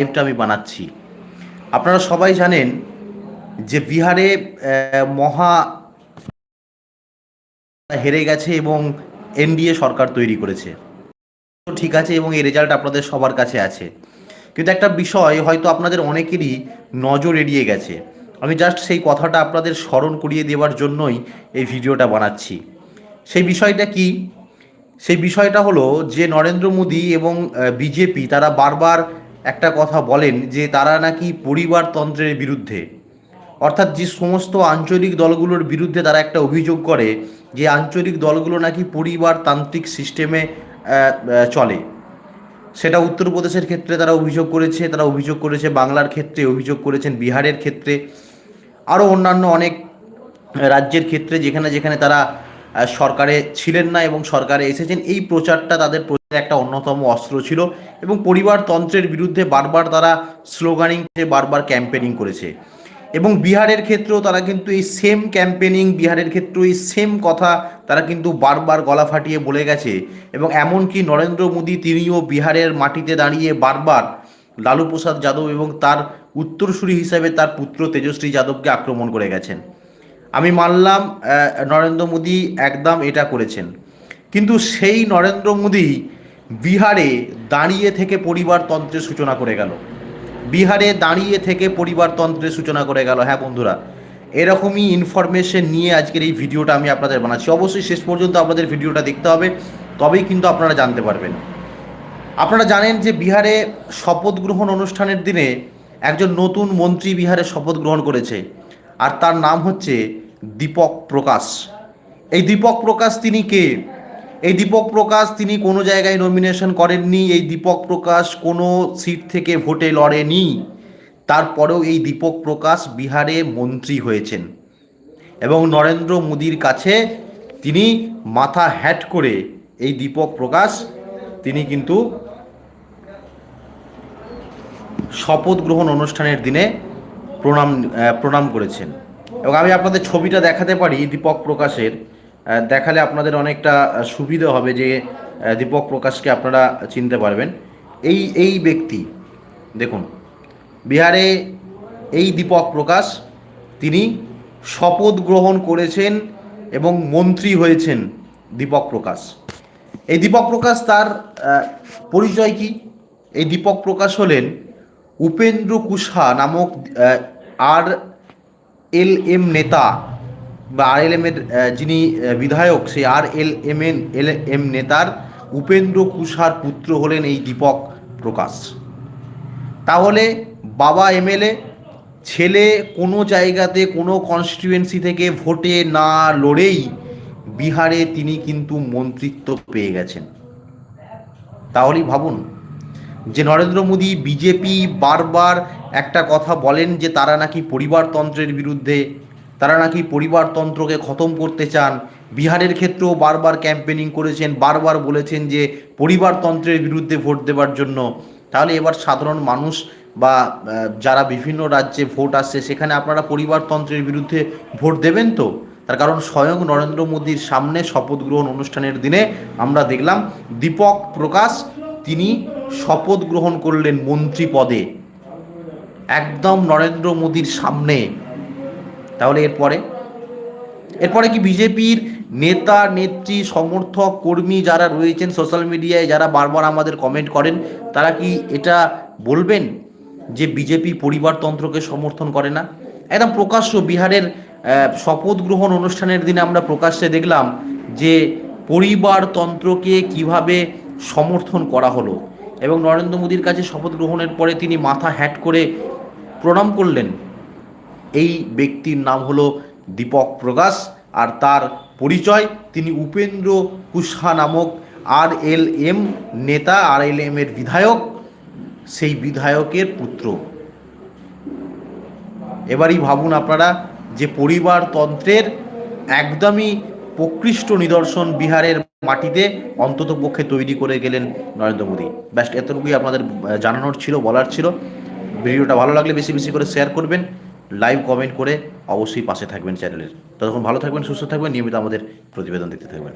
লাইভটা আমি বানাচ্ছি। আপনারা সবাই জানেন যে বিহারে মহা হেরে গেছে এবং এনডিএ সরকার তৈরি করেছে। ঠিক আছে এবং এই রেজাল্ট আপনাদের সবার কাছে আছে। কিন্তু একটা বিষয় হয়তো আপনাদের অনেকেরই নজর এড়িয়ে গেছে। আমি জাস্ট সেই কথাটা আপনাদের স্মরণ করিয়ে দেওয়ার জন্যই এই ভিডিওটা বানাচ্ছি। সেই বিষয়টা কি? সেই বিষয়টা হলো যে নরেন্দ্র মোদী এবং বিজেপি তারা বারবার একটা কথা বলেন যে তারা নাকি পরিবারতন্ত্রের বিরুদ্ধে, অর্থাৎ যে সমস্ত আঞ্চলিক দলগুলোর বিরুদ্ধে তারা একটা অভিযোগ করে যে আঞ্চলিক দলগুলো নাকি পরিবারতান্ত্রিক সিস্টেমে চলে। সেটা উত্তরপ্রদেশের ক্ষেত্রে তারা অভিযোগ করেছে, তারা অভিযোগ করেছে বাংলার ক্ষেত্রে, অভিযোগ করেছেন বিহারের ক্ষেত্রে। আরও অন্যান্য অনেক রাজ্যের ক্ষেত্রে যেখানে যেখানে তারা সরকারে ছিলেন না এবং সরকারে এসেছেন। এই প্রচারটা তাদের প্রচারের একটা অন্যতম অস্ত্র ছিল এবং পরিবারতন্ত্রের বিরুদ্ধে বারবার তারা স্লোগানিং বারবার ক্যাম্পেনিং করেছে। এবং বিহারের ক্ষেত্রেও তারা কিন্তু এই সেম ক্যাম্পেনিং বিহারের ক্ষেত্রেও এই সেম কথা তারা কিন্তু বারবার গলা ফাটিয়ে বলে গেছে। এবং এমনকি নরেন্দ্র মোদী তিনিও বিহারের মাটিতে দাঁড়িয়ে বারবার লালু প্রসাদ যাদব এবং তার উত্তরসূরি হিসাবে তার পুত্র তেজস্বী যাদবকে আক্রমণ করে গেছেন। আমি মানলাম নরেন্দ্র মোদী একদম এটা করেছেন। কিন্তু সেই নরেন্দ্র মোদী বিহারে দাঁড়িয়ে থেকে পরিবারতন্ত্রের সূচনা করে গেল। বিহারে দাঁড়িয়ে থেকে পরিবারতন্ত্রের সূচনা করে গেল। হ্যাঁ বন্ধুরা, এরকমই ইনফরমেশন নিয়ে আজকের এই ভিডিওটা আমি আপনাদের বানাচ্ছি। অবশ্যই শেষ পর্যন্ত আপনাদের ভিডিওটা দেখতে হবে, তবেই কিন্তু আপনারা জানতে পারবেন। আপনারা জানেন যে বিহারে শপথ গ্রহণ অনুষ্ঠানের দিনে একজন নতুন মন্ত্রী বিহারে শপথ গ্রহণ করেছে। আর তার নাম হচ্ছে দীপক প্রকাশ। এই দীপক প্রকাশ তিনি কে? এই দীপক প্রকাশ তিনি কোনো জায়গায় নমিনেশন করেননি। এই দীপক প্রকাশ কোনো সিট থেকে ভোটে লড়েনি। তারপরেও এই দীপক প্রকাশ বিহারে মন্ত্রী হয়েছেন। এবং নরেন্দ্র মোদির কাছে তিনি মাথা হ্যাট করে এই দীপক প্রকাশ তিনি কিন্তু শপথ গ্রহণ অনুষ্ঠানের দিনে প্রণাম প্রণাম করেছেন। এবং আমি আপনাদের ছবিটা দেখাতে পারি দীপক প্রকাশের। দেখালে আপনাদের অনেকটা সুবিধা হবে যে দীপক প্রকাশকে আপনারা চিনতে পারবেন। এই এই ব্যক্তি, দেখুন, বিহারে এই দীপক প্রকাশ, তিনি শপথ গ্রহণ করেছেন এবং মন্ত্রী হয়েছেন দীপক প্রকাশ। এই দীপক প্রকাশ তার পরিচয় কি? এই দীপক প্রকাশ হলেন উপেন্দ্র কুশা নামক আর এল এম নেতা বা আর এল এমের যিনি বিধায়ক, সেই R L M N L M নেতার উপেন্দ্র কুশার পুত্র হলেন এই দীপক প্রকাশ। তাহলে বাবা এমএলএ, ছেলে কোনো জায়গাতে, কোনো কনস্টিটুয়েন্সি থেকে ভোটে না লড়েই বিহারে তিনি কিন্তু মন্ত্রিত্ব পেয়ে গেছেন। তাহলেই ভাবুন যে নরেন্দ্র মোদী, বিজেপি বারবার একটা কথা বলেন যে তারা নাকি পরিবারতন্ত্রের বিরুদ্ধে, তারা নাকি পরিবারতন্ত্রকে খতম করতে চান। বিহারের ক্ষেত্রেও বারবার ক্যাম্পেনিং করেছেন, বারবার বলেছেন যে পরিবারতন্ত্রের বিরুদ্ধে ভোট দেওয়ার জন্য। তাহলে এবার সাধারণ মানুষ বা যারা বিভিন্ন রাজ্যে ভোট আসছে, সেখানে আপনারা পরিবারতন্ত্রের বিরুদ্ধে ভোট দেবেন তো? তার কারণ স্বয়ং নরেন্দ্র মোদীর সামনে শপথ গ্রহণ অনুষ্ঠানের দিনে আমরা দেখলাম দীপক প্রকাশ, তিনি শপথ গ্রহণ করলেন মন্ত্রী পদে। একদম নরেন্দ্র মোদীর সামনে। তাহলে এরপরে? এরপরে কি বিজেপির নেতা, নেত্রী, সমর্থক, কর্মী যারা রয়েছেন সোশ্যাল মিডিয়ায়, যারা বারবার আমাদের কমেন্ট করেন, তারা কি এটা বলবেন যে বিজেপি পরিবারতন্ত্রকে সমর্থন করে না? একদম প্রকাশ্য বিহারের শপথ গ্রহণ অনুষ্ঠানের দিনে আমরা প্রকাশ্যে দেখলাম যে পরিবারতন্ত্রকে কীভাবে সমর্থন করা হলো। এবং নরেন্দ্র মোদীর কাছে শপথ গ্রহণের পরে তিনি মাথা হ্যাট করে প্রণাম করলেন। এই ব্যক্তির নাম হলো দীপক প্রকাশ আর তার পরিচয় তিনি উপেন্দ্র কুশহা নামক আর এল এম নেতা, আর এল এম এর বিধায়ক, সেই বিধায়কের পুত্র। এবারই ভাবুন আপনারা যে পরিবারতন্ত্রের একদমই প্রকৃষ্ট নিদর্শন বিহারের মাটিতে অন্তত পক্ষে তৈরি করে গেলেন নরেন্দ্র মোদী। ব্যাস, এতটুকুই আপনাদের জানানোর ছিল, বলার ছিল। ভিডিওটা ভালো লাগলে বেশি বেশি করে শেয়ার করবেন, লাইভ কমেন্ট করে অবশ্যই পাশে থাকবেন চ্যানেলের। ততক্ষণ ভালো থাকবেন, সুস্থ থাকবেন, নিয়মিত আমাদের প্রতিবেদন দেখতে থাকবেন।